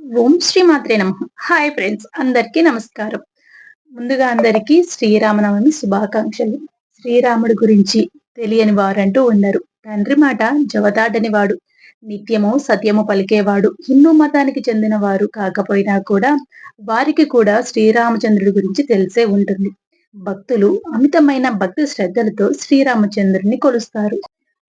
ఓం శ్రీ మాత్రే నమ. Hi friends అందరికీ నమస్కారం. ముందుగా అందరికీ శ్రీరామనవమి శుభాకాంక్షలు. శ్రీరాముడి గురించి తెలియని వారంటూ ఉన్నారు తండ్రి మాట జవదాడని వాడు నిత్యము సత్యము పలికేవాడు. హిందూ మతానికి చెందిన వారు కాకపోయినా కూడా వారికి కూడా శ్రీరామచంద్రుడి గురించి తెలిసే ఉంటుంది. భక్తులు అమితమైన భక్తి శ్రద్ధలతో శ్రీరామచంద్రుడిని కొలుస్తారు.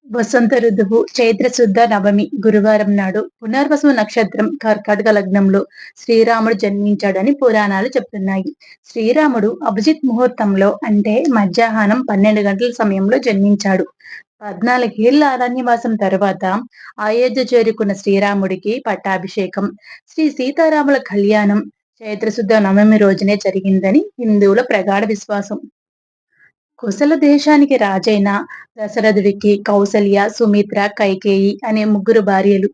వసంత ఋతువు చైత్రశుద్ధ నవమి గురువారం నాడు పునర్వసు నక్షత్రం కర్కాటక లగ్నంలో శ్రీరాముడు జన్మించాడని పురాణాలు చెప్తున్నాయి. శ్రీరాముడు అభిజిత్ ముహూర్తంలో అంటే మధ్యాహ్నం పన్నెండు గంటల సమయంలో జన్మించాడు. పద్నాలుగేళ్ళ అరణ్యవాసం తర్వాత అయోధ్య చేరుకున్న శ్రీరాముడికి పట్టాభిషేకం శ్రీ సీతారాముల కళ్యాణం చైత్రశుద్ధ నవమి రోజునే జరిగిందని హిందువుల ప్రగాఢ విశ్వాసం. కుశల దేశానికి రాజైన దశరథుడికి కౌసల్య సుమిత్ర కైకేయి అనే ముగ్గురు భార్యలు.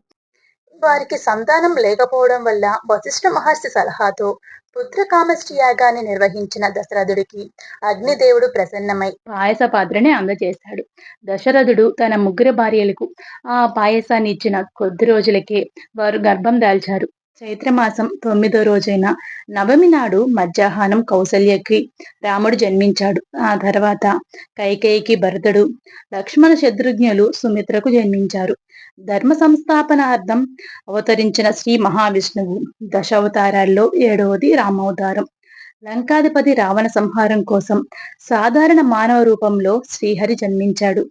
వారికి సంతానం లేకపోవడం వల్ల వశిష్ఠ మహర్షి సలహాతో పుత్రకామష్టి యాగాన్ని నిర్వహించిన దశరథుడికి అగ్నిదేవుడు ప్రసన్నమై పాయస పాత్రని అందజేశాడు దశరథుడు తన ముగ్గురు భార్యలకు ఆ పాయసాన్ని ఇచ్చిన కొద్ది రోజులకే వారు గర్భం దాల్చారు. చైత్రమాసం తొమ్మిదో రోజైన నవమి నాడు మధ్యాహ్నం కౌసల్యకి రాముడు జన్మించాడు. ఆ తర్వాత కైకేయికి భరతుడు లక్ష్మణ శత్రుఘ్నులు సుమిత్రకు జన్మించారు. ధర్మ సంస్థాపనార్థం అవతరించిన శ్రీ మహావిష్ణువు దశావతారాల్లో ఏడవది రామావతారం లంకాధిపతి రావణ సంహారం కోసం సాధారణ మానవ రూపంలో శ్రీహరి జన్మించాడు.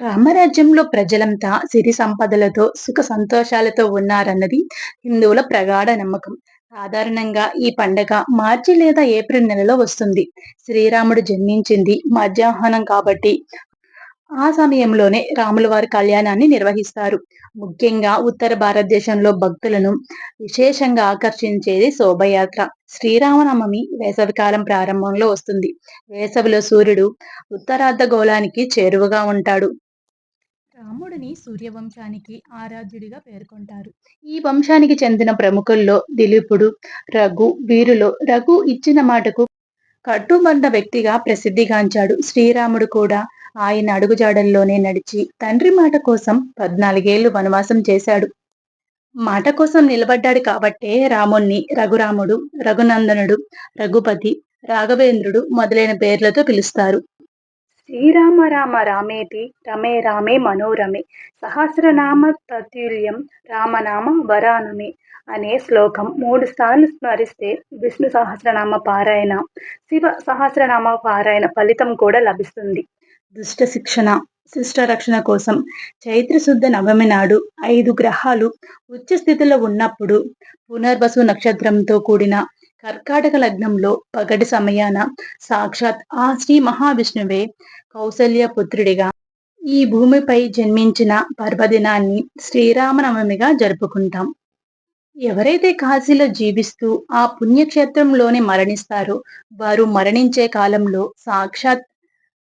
రామరాజ్యంలో ప్రజలంతా సిరి సంపదలతో సుఖ సంతోషాలతో ఉన్నారన్నది హిందువుల ప్రగాఢ నమ్మకం. సాధారణంగా ఈ పండగ మార్చి లేదా ఏప్రిల్ నెలలో వస్తుంది. శ్రీరాముడు జన్మించింది మధ్యాహ్నం కాబట్టి. ఆ సమయంలోనే రాముల వారి కళ్యాణాన్ని నిర్వహిస్తారు. ముఖ్యంగా ఉత్తర భారతదేశంలో భక్తులను విశేషంగా ఆకర్షించేది శోభయాత్ర. శ్రీరామనవమి వేసవికాలం ప్రారంభంలో వస్తుంది. వేసవిలో సూర్యుడు ఉత్తరార్ధగోళానికి చేరువగా ఉంటాడు. రాముడిని సూర్యవంశానికి ఆరాధ్యుడిగా పేర్కొంటారు. ఈ వంశానికి చెందిన ప్రముఖుల్లో దిలీపుడు రఘు వీరులో రఘు ఇచ్చిన మాటకు కట్టుబండ వ్యక్తిగా ప్రసిద్ధిగాంచాడు. శ్రీరాముడు కూడా ఆయన అడుగుజాడల్లోనే నడిచి తండ్రి మాట కోసం పద్నాలుగేళ్ళు వనవాసం చేశాడు. మాట కోసం నిలబడ్డాడు కాబట్టే రాముణ్ణి రఘురాముడు రఘునందనుడు రఘుపతి రాఘవేంద్రుడు మొదలైన పేర్లతో పిలుస్తారు. శ్రీరామ రామ రామేతి రమే రామే మనోరమే సహస్రనామ తతుల్యం రామనామ వరానమే అనే శ్లోకం మూడు సార్లు స్మరిస్తే విష్ణు సహస్రనామ పారాయణ శివ సహస్రనామ పారాయణ ఫలితం కూడా లభిస్తుంది. దుష్ట శిక్షణ శిష్ట రక్షణ కోసం చైత్రశుద్ధ నవమి నాడు ఐదు గ్రహాలు ఉచ్చ స్థితిలో ఉన్నప్పుడు పునర్వసు నక్షత్రంతో కూడిన కర్కాటక లగ్నంలో పగటి సమయాన సాక్షాత్ ఆ శ్రీ మహావిష్ణువే కౌసల్య పుత్రుడిగా ఈ భూమిపై జన్మించిన పర్వదినాన్ని శ్రీరామనవమిగా జరుపుకుంటాం. ఎవరైతే కాశీలో జీవిస్తూ ఆ పుణ్యక్షేత్రంలోనే మరణిస్తారో వారు మరణించే కాలంలో సాక్షాత్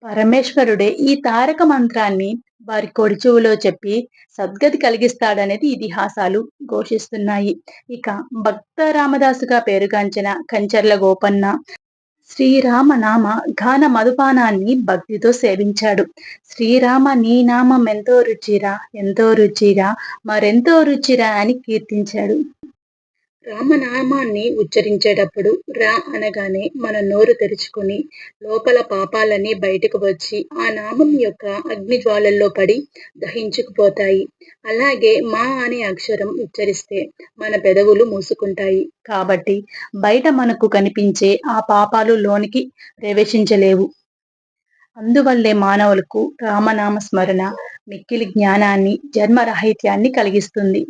పరమేశ్వరుడే ఈ తారక మంత్రాన్ని వారి కొడిచెవులో చెప్పి సద్గతి కలిగిస్తాడనేది ఇతిహాసాలు ఘోషిస్తున్నాయి. ఇక భక్త రామదాసుగా పేరుగాంచిన కంచర్ల గోపన్న శ్రీరామ నామ ఘాన మధుపానాన్ని భక్తితో సేవించాడు. శ్రీరామ నీ నామం ఎంతో రుచిరా ఎంతో రుచిరా మరెంతో రుచిరా అని కీర్తించాడు. రామనామాన్ని ఉచ్చరించేటప్పుడు రా అనగానే మన నోరు తెరుచుకుని లోపల పాపాలన్నీ బయటకు వచ్చి ఆ నామం యొక్క అగ్ని జ్వాలల్లో పడి దహించుకుపోతాయి. అలాగే మా అనే అక్షరం ఉచ్చరిస్తే మన పెదవులు మూసుకుంటాయి. కాబట్టి బయట మనకు కనిపించే ఆ పాపాలు లోనికి ప్రవేశించలేవు. అందువల్లే మానవులకు రామనామ స్మరణ మిక్కిలి జ్ఞానాన్ని జన్మరాహిత్యాన్ని కలిగిస్తుంది.